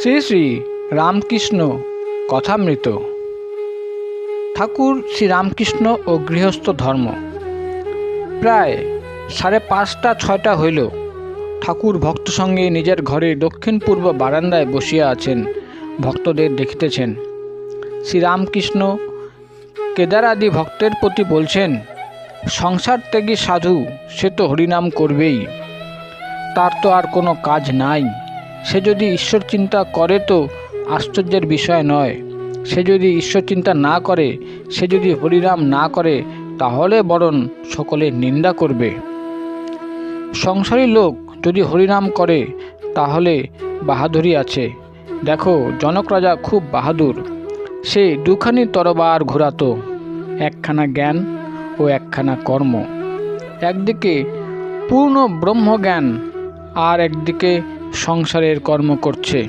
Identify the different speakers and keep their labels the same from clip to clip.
Speaker 1: শ্রী শ্রী রামকৃষ্ণ কথামৃত। ঠাকুর শ্রী রামকৃষ্ণ ও গৃহস্থ ধর্ম। প্রায় সাড়ে পাঁচটা, ছয়টা হইল ঠাকুর ভক্ত সঙ্গে নিজের ঘরে দক্ষিণ পূর্ব বারান্দায় বসিয়া আছেন, ভক্তদের দেখিতেছেন। শ্রীরামকৃষ্ণ কেদারাদি ভক্তের প্রতি বলছেন, সংসার ত্যাগী সাধু, সে তো হরিনাম করবেই। তার তো আর কোনো কাজ নাই। সে যদি ঈশ্বর চিন্তা করে তো আশ্চর্যের বিষয় নয়। সে যদি ঈশ্বর চিন্তা না করে, সে যদি হরিনাম না করে, তাহলে বরণ সকলে নিন্দা করবে। সংসারী লোক যদি হরিনাম করে, তাহলে বাহাদুরি আছে। দেখো, জনক রাজা খুব বাহাদুর। সে দুখানি তরবার ঘোরাতো, একখানা জ্ঞান ও একখানা কর্ম। একদিকে পূর্ণ ব্রহ্মজ্ঞান আর একদিকে সংসারের কর্ম করছে।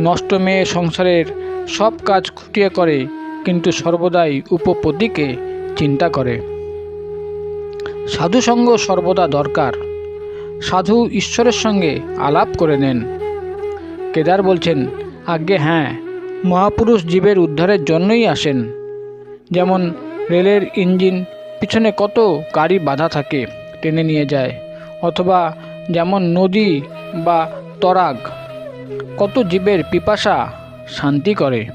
Speaker 1: নষ্ট মেয়ে সংসারের সব কাজ খুঁটিয়ে করে, কিন্তু সর্বদাই উপপদিকে চিন্তা করে। সাধুসঙ্গ সর্বদা দরকার। সাধু ঈশ্বরের সঙ্গে আলাপ করে নেন। কেদার বলছেন, আজ্ঞে হ্যাঁ মহাপুরুষ জীবের উদ্ধারের জন্যই আসেন। যেমন রেলের ইঞ্জিন, পিছনে কত গাড়ি বাধা থাকে, টেনে নিয়ে যায়, অথবা যেমন নদী বা তরাগ, কত জীবের পিপাসা শান্তি করে।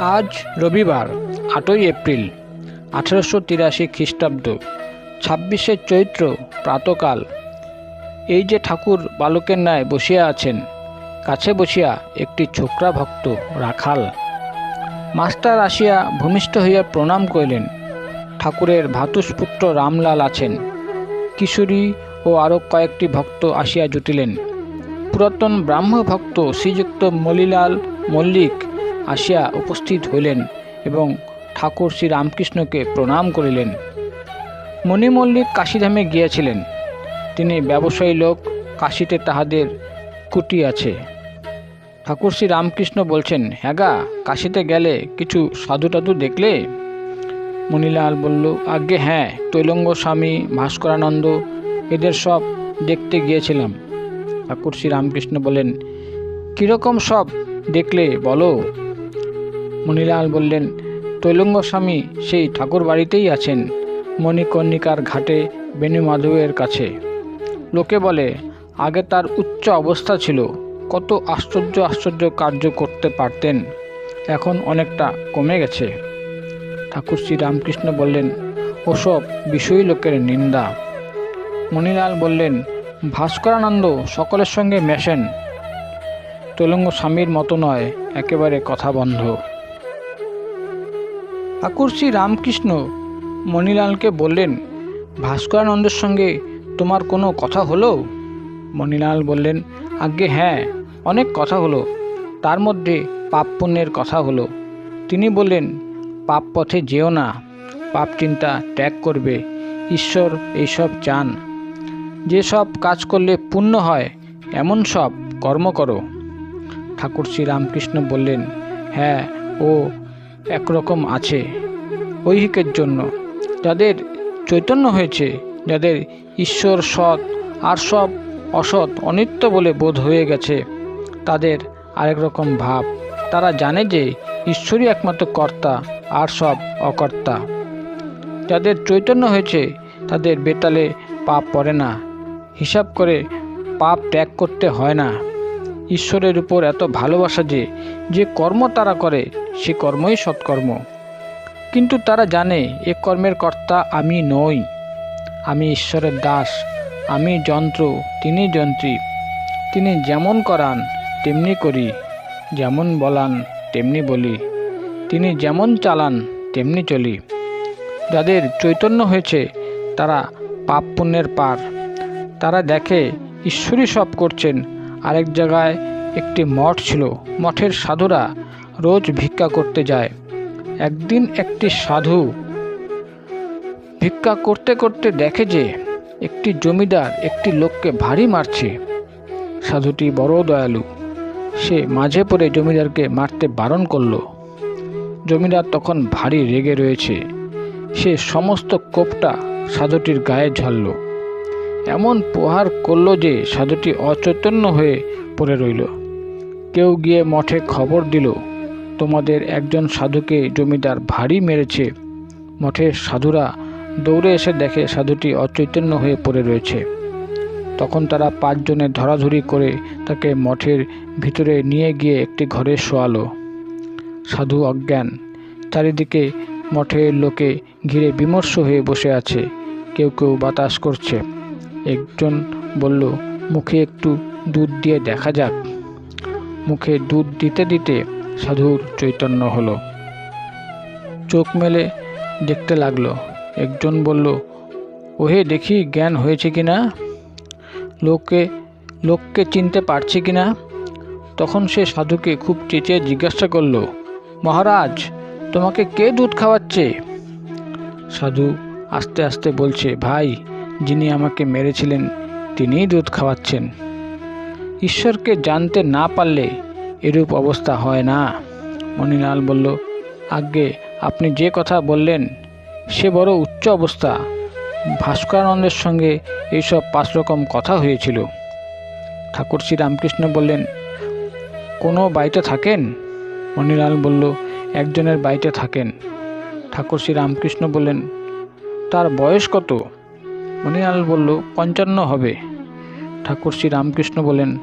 Speaker 1: আজ রবিবার, আটই এপ্রিল, আঠেরোশো তিরাশি খ্রিস্টাব্দ, ছাব্বিশে চৈত্র প্রাতকাল। এই যে ঠাকুর বালকের ন্যায় বসিয়া আছেন, কাছে বসিয়া একটি ছোকরা ভক্ত রাখাল। মাস্টার আসিয়া ভূমিষ্ঠ হইয়া প্রণাম করিলেন। ঠাকুরের ভাতুষপুত্র রামলাল আছেন। কিশোরী ও আরও কয়েকটি ভক্ত আসিয়া জুটিলেন। পুরাতন ব্রাহ্ম ভক্ত শ্রীযুক্ত মলিলাল মল্লিক আসিয়া উপস্থিত হইলেন এবং ঠাকুর শ্রী রামকৃষ্ণকে প্রণাম করিলেন। মণি মল্লিক কাশীধামে গিয়েছিলেন। তিনি ব্যবসায়ী লোক, কাশীতে তাহাদের কুটি আছে। ঠাকুর শ্রী রামকৃষ্ণ বলছেন হ্যাগা কাশীতে গেলে কিছু সাধু টাধু দেখলে? মণিলাল বলল, আজ্ঞে হ্যাঁ তৈলঙ্গ স্বামী ভাস্করানন্দ এদের সব দেখতে গিয়েছিলাম। ঠাকুর শ্রী রামকৃষ্ণ বলেন কীরকম সব দেখলে বলো? মণিলাল বললেন তৈলঙ্গ স্বামী সেই ঠাকুর বাড়িতেই আছেন, মণিকর্ণিকার ঘাটে বেণু মাধবের কাছে। লোকে বলে, আগে তার উচ্চ অবস্থা ছিল, কত আশ্চর্য আশ্চর্য কার্য করতে পারতেন, এখন অনেকটা কমে গেছে। ঠাকুর শ্রী রামকৃষ্ণ বললেন, ওসব বিষয়ী লোকের নিন্দা মণিলাল বললেন, ভাস্করানন্দ সকলের সঙ্গে মেশেন। তেলঙ্গ স্বামীর মতো নয়, একেবারে কথা বন্ধ। শ্রী রামকৃষ্ণ মণিলালকে বললেন, ভাস্করানন্দের সঙ্গে তোমার কোনো কথা হলো? মণিলাল বললেন, আজ্ঞে হ্যাঁ অনেক কথা হলো। তার মধ্যে পাপ পুণ্যের কথা হলো। তিনি বললেন, পাপ পথে যেও না, পাপ চিন্তা ত্যাগ করবে। ঈশ্বর এইসব চান। যেসব কাজ করলে পুণ্য হয়, এমন সব কর্ম করো। ঠাকুর শ্রী রামকৃষ্ণ বললেন হ্যাঁ ও একরকম আছে ঐহিকের জন্য। যাদের চৈতন্য হয়েছে, যাদের ঈশ্বর সৎ আর সব অসৎ অনিত্য বলে বোধ হয়ে গেছে, তাদের আরেক রকম ভাব। তারা জানে যে ঈশ্বরই একমাত্র কর্তা আর সব অকর্তা। যাদের চৈতন্য হয়েছে, তাদের বেতালে পাপ পড়ে না। হিসাব করে পাপ ত্যাগ করতে হয় না। ঈশ্বরের উপর এত ভালোবাসা যে যে কর্ম তারা করে, সে কর্মই সৎকর্ম। কিন্তু তারা জানে, এ কর্মের কর্তা আমি নই। আমি ঈশ্বরের দাস, আমি যন্ত্র, তিনি যন্ত্রী। তিনি যেমন করান, তেমনি করি। যেমন বলান, তেমনি বলি। তিনি যেমন চালান, তেমনি চলি। যাদের চৈতন্য হয়েছে, তারা পাপ পুণ্যের পার। তারা দেখে ঈশ্বরই সব করছেন। আরেক জায়গায় একটি মঠ ছিল। মঠের সাধুরা রোজ ভিক্ষা করতে যায়। একদিন একটি সাধু ভিক্ষা করতে করতে দেখে যে একটি জমিদার একটি লোককে ভারী মারছে। সাধুটি বড় দয়ালু। সে মাঝে পড়ে জমিদারকে মারতে বারণ করল। জমিদার তখন ভারী রেগে রয়েছে। সে সমস্ত কোপটা সাধুটির গায়ে ঝাড়ল। এমন প্রহার করল যে সাধুটি অচৈতন্য হয়ে পড়ে রইল। কেউ গিয়ে মঠে খবর দিল, তোমাদের একজন সাধুকে জমিদার ভারী মেরেছে। মঠের সাধুরা দৌড়ে এসে দেখে সাধুটি অচৈতন্য হয়ে পড়ে রয়েছে। তখন তারা পাঁচজনে ধরাধরি করে তাকে মঠের ভিতরে নিয়ে গিয়ে একটি ঘরে শোয়ালো। সাধু অজ্ঞান, চারিদিকে মঠের লোকে ঘিরে বিমর্ষ হয়ে বসে আছে। কেউ কেউ বাতাস করছে। একজন বলল, মুখে একটু দুধ দিয়ে দেখা যাক। মুখে দুধ দিতে দিতে সাধুর চৈতন্য হলো। চোখ মেলে দেখতে লাগল। একজন বলল, ওহে, দেখি জ্ঞান হয়েছে কি না? লোকে লোককে চিনতে পারছে কি না? তখন সে সাধুকে খুব চেঁচিয়ে জিজ্ঞাসা করল, মহারাজ, তোমাকে কে দুধ খাওয়াচ্ছে? সাধু আস্তে আস্তে বলছে, ভাই যিনি আমাকে মেরেছিলেন, তিনিই দুধ খাওয়াচ্ছেন। ঈশ্বরকে জানতে না পারলে এরূপ অবস্থা হয় না। মণিলাল বলল, আজ্ঞে, আপনি যে কথা বললেন, সে বড় উচ্চ অবস্থা। ভাস্করানন্দের সঙ্গে এইসব পাঁচ রকম কথা হয়েছিল। ঠাকুর শ্রী রামকৃষ্ণ বললেন, কোনো বাড়িতে থাকেন? মণিলাল বলল, একজনের বাড়িতে থাকেন। ঠাকুর শ্রী রামকৃষ্ণ বললেন, তার বয়স কত? মণিলাল বলল, পঞ্চান্ন হবে। ঠাকুর শ্রী রামকৃষ্ণ বলেন,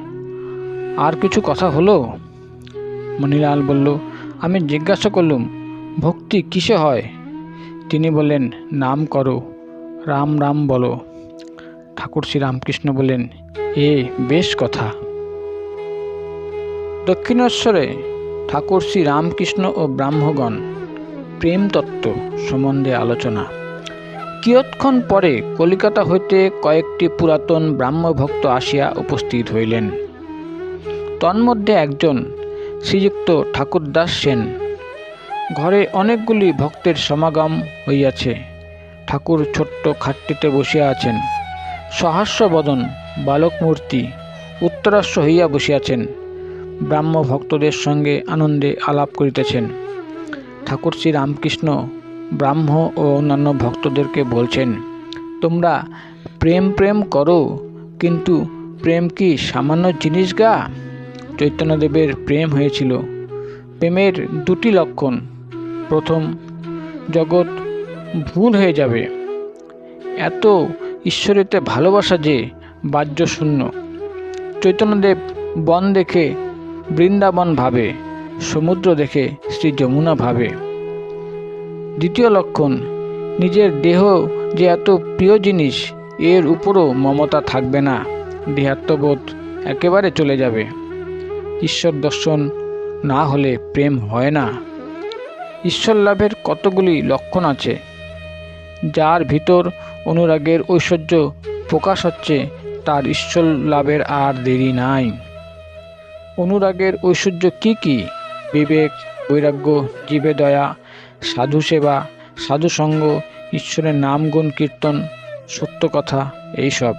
Speaker 1: আর কিছু কথা হলো? মণিলাল বলল, আমি জিজ্ঞাসা করলুম, ভক্তি কিসে হয়? তিনি বলেন, নাম করো। রাম রাম বলো। ঠাকুর শ্রী রামকৃষ্ণ বললেন এ বেশ কথা। দক্ষিণেশ্বরে ঠাকুর শ্রী রামকৃষ্ণ ও ব্রাহ্মগণ প্রেম তত্ত্ব সম্বন্ধে আলোচনা। কিয়ৎক্ষণ পরে কলিকাতা হইতে কয়েকটি পুরাতন ব্রাহ্মভক্ত আসিয়া উপস্থিত হইলেন। তন্মধ্যে একজন শ্রীযুক্ত ঠাকুরদাস সেন। ঘরে অনেকগুলি ভক্তের সমাগম হইয়াছে। ঠাকুর ছোট্ট খাটটিতে বসিয়া আছেন। সহাস্যবদন বালক মূর্তি উত্তরাস্য হইয়া বসিয়াছেন। ব্রাহ্ম ভক্তদের সঙ্গে আনন্দে আলাপ করিতেছেন। ঠাকুর শ্রী রামকৃষ্ণ ব্রাহ্ম ও অন্যান্য ভক্তদেরকে বলছেন, তোমরা প্রেম প্রেম করো, কিন্তু প্রেম কি সামান্য জিনিস গা? চৈতন্যদেবের প্রেম হয়েছিল। প্রেমের দুটি লক্ষণ। প্রথম, জগৎ ভুল হয়ে যাবে। এত ঈশ্বরেতে ভালোবাসা যে বাহ্য শূন্য। চৈতন্যদেব বন দেখে, বৃন্দাবন ভাবে, সমুদ্র দেখে, শ্রী যমুনা ভাবে। দ্বিতীয় লক্ষণ, নিজের দেহ যে এত প্রিয় জিনিস, এর উপরও মমতা থাকবে না। দেহাত্মবোধ একেবারে চলে যাবে। ঈশ্বর দর্শন না হলে প্রেম হয় না। ঈশ্বর লাভের কতগুলি লক্ষণ আছে? যার ভিতর অনুরাগের ঐশ্বর্য প্রকাশ হচ্ছে, তার ঈশ্বর লাভের আর দেরি নাই। অনুরাগের ঐশ্বর্য কি কি? বিবেক, বৈরাগ্য জীবে দয়া সাধু সেবা, সাধু সঙ্গ, ঈশ্বরের নাম গুণ কীর্তন, সত্য কথা, এইসব।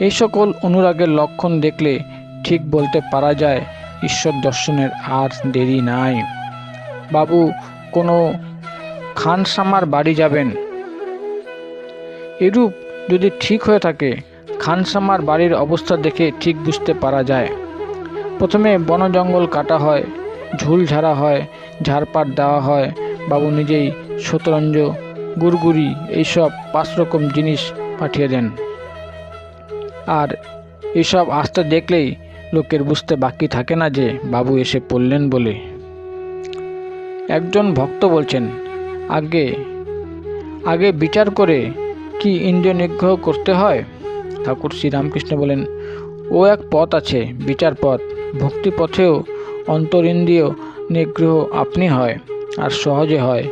Speaker 1: এই সকল অনুরাগের লক্ষণ দেখলে ঠিক বলতে পারা যায়, ঈশ্বর দর্শনের আর দেরি নাই। বাবু, কোনো খানসামার বাড়ি যাবেন? এরূপ যদি ঠিক হয়ে থাকে খানসামার বাড়ির অবস্থা দেখে ঠিক বুঝতে পারা যায়। প্রথমে বন জঙ্গল কাটা হয় ঝুল ঝাড়া হয়, ঝাড়পাট দেওয়া হয়, বাবু নিজেই শতরঞ্জ, গুড়গুড়ি এইসব পাঁচ রকম জিনিস পাঠিয়ে দেন। আর এসব আসতে দেখলেই লোকের বুঝতে বাকি থাকে না যে বাবু এসে পড়লেন বলে। একজন ভক্ত বলছেন, আগে আগে বিচার করে কি ইন্দ্রিয় নিগ্রহ করতে হয়? ঠাকুর শ্রীরামকৃষ্ণ বলেন, ও এক পথ আছে, বিচার পথ। ভক্তি পথেও অন্তরিন্দ্রিয় নিগ্রহ আপনি হয় আর সহজে হয়।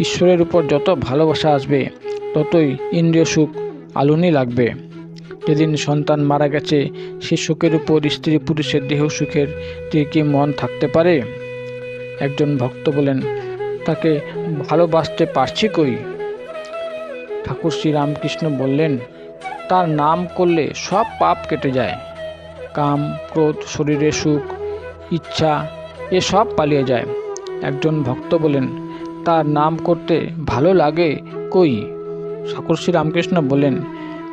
Speaker 1: ঈশ্বরের উপর যত ভালোবাসা আসবে, ততই ইন্দ্রিয় সুখ আলুনি লাগবে। যেদিন সন্তান মারা গেছে, সে সুখের উপর স্ত্রী পুরুষের দেহ সুখের কি মন থাকতে পারে। একজন ভক্ত বলেন, তাকে ভালোবাসতে পারছি কই? ঠাকুর শ্রী রামকৃষ্ণ বললেন, তার নাম করলে সব পাপ কেটে যায়। কাম, ক্রোধ, শরীরে সুখ ইচ্ছা, এ সব পালিয়ে যায়। একজন ভক্ত বলেন, তার নাম করতে ভালো লাগে কই? ঠাকুর শ্রী রামকৃষ্ণ বলেন,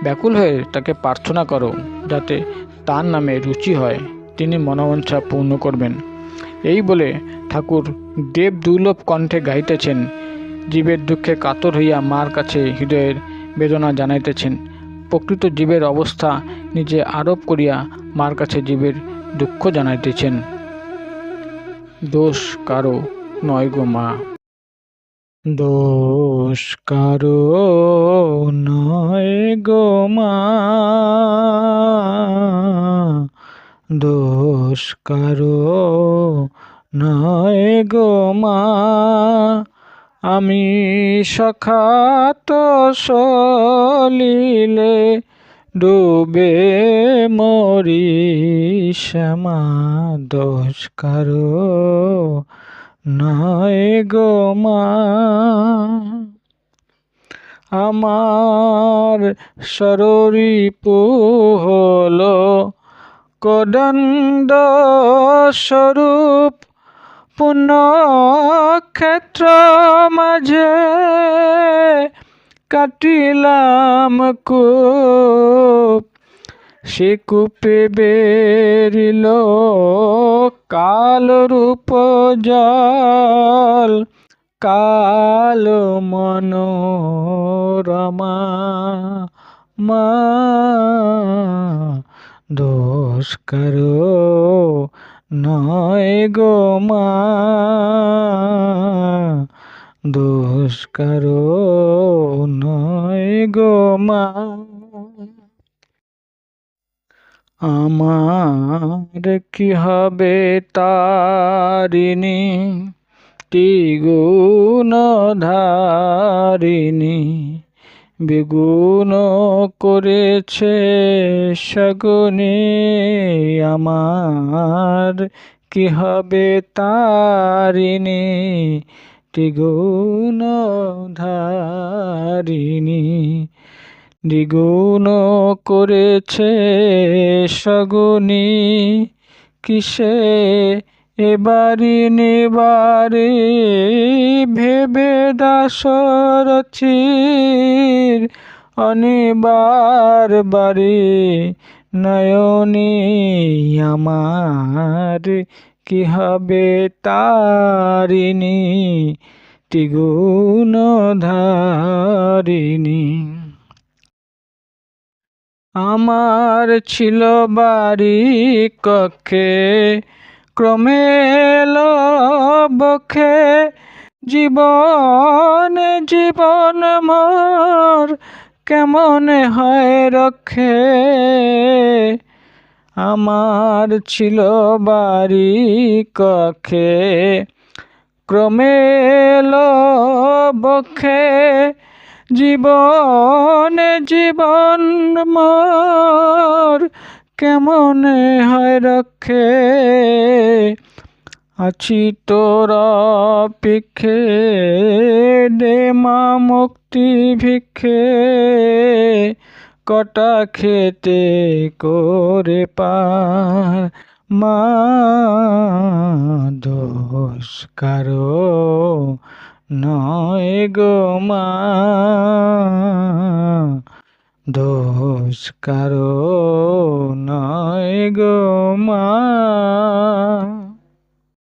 Speaker 1: ব্যাকুল হয়ে তাকে প্রার্থনা করো, যাতে তার নামে রুচি হয়। তিনি মনোবাঞ্ছা পূর্ণ করবেন। এই বলে ঠাকুর দেব দুর্লভ কণ্ঠে গাইতেছেন। জীবের দুঃখে কাতর হইয়া মার কাছে হৃদয়ের বেদনা জানাইতেছেন। প্রকৃত জীবের অবস্থা নিজে আরোপ করিয়া মার কাছে জীবের দুঃখ জানাইতেছেন। দোষ কারও নয় গো মা। দোষ কারও নয় গো মা। দোষ কারও নয় গো মা। আমি সখাত সলিলে ডুবে মরি শ্যামা দোষ কারও নয় গো মা। আমার শরীরপু হলো কদণ্ড স্বরূপ, পুণ্যক্ষেত্র মাঝে কাটিলাম কূপ, সে কূপে বেরিল কাল রূপ জল, কাল মনোরমা, মা দোষ কারও নয় গো মা, দোষ কারও মা আমার কি হবে তারিণী? ত্রিগুণ ধারিণী? বেগুন করেছে সগুনে আমার কি হবে তারিণী? ত্রিগুণ ধারিণী। দ্বিগুণ করেছে সগুনি কিসে এবারি নেবারে ভেবে দাসরচির অনিবার বারে নয়নী আমার, কি হবে তারিণী? ত্রিগুণ ধারিণী। আমার ছিল বাড়ি কক্ষে, ক্রমে বক্ষে। জীবন জীবন মোর কেমন হয় রক্ষে? আমার ছিল বাড়ি কক্ষে, ক্রমে বক্ষে। জীবন জীবন মোর কেমন হয় রক্ষে? আছি তোর পিক্ষে দে মা মুক্তি ভিক্ষে। কটা খেতে করে পার মা দোষ কারও? নয় গো মা। দোষ কারও নয় গো মা।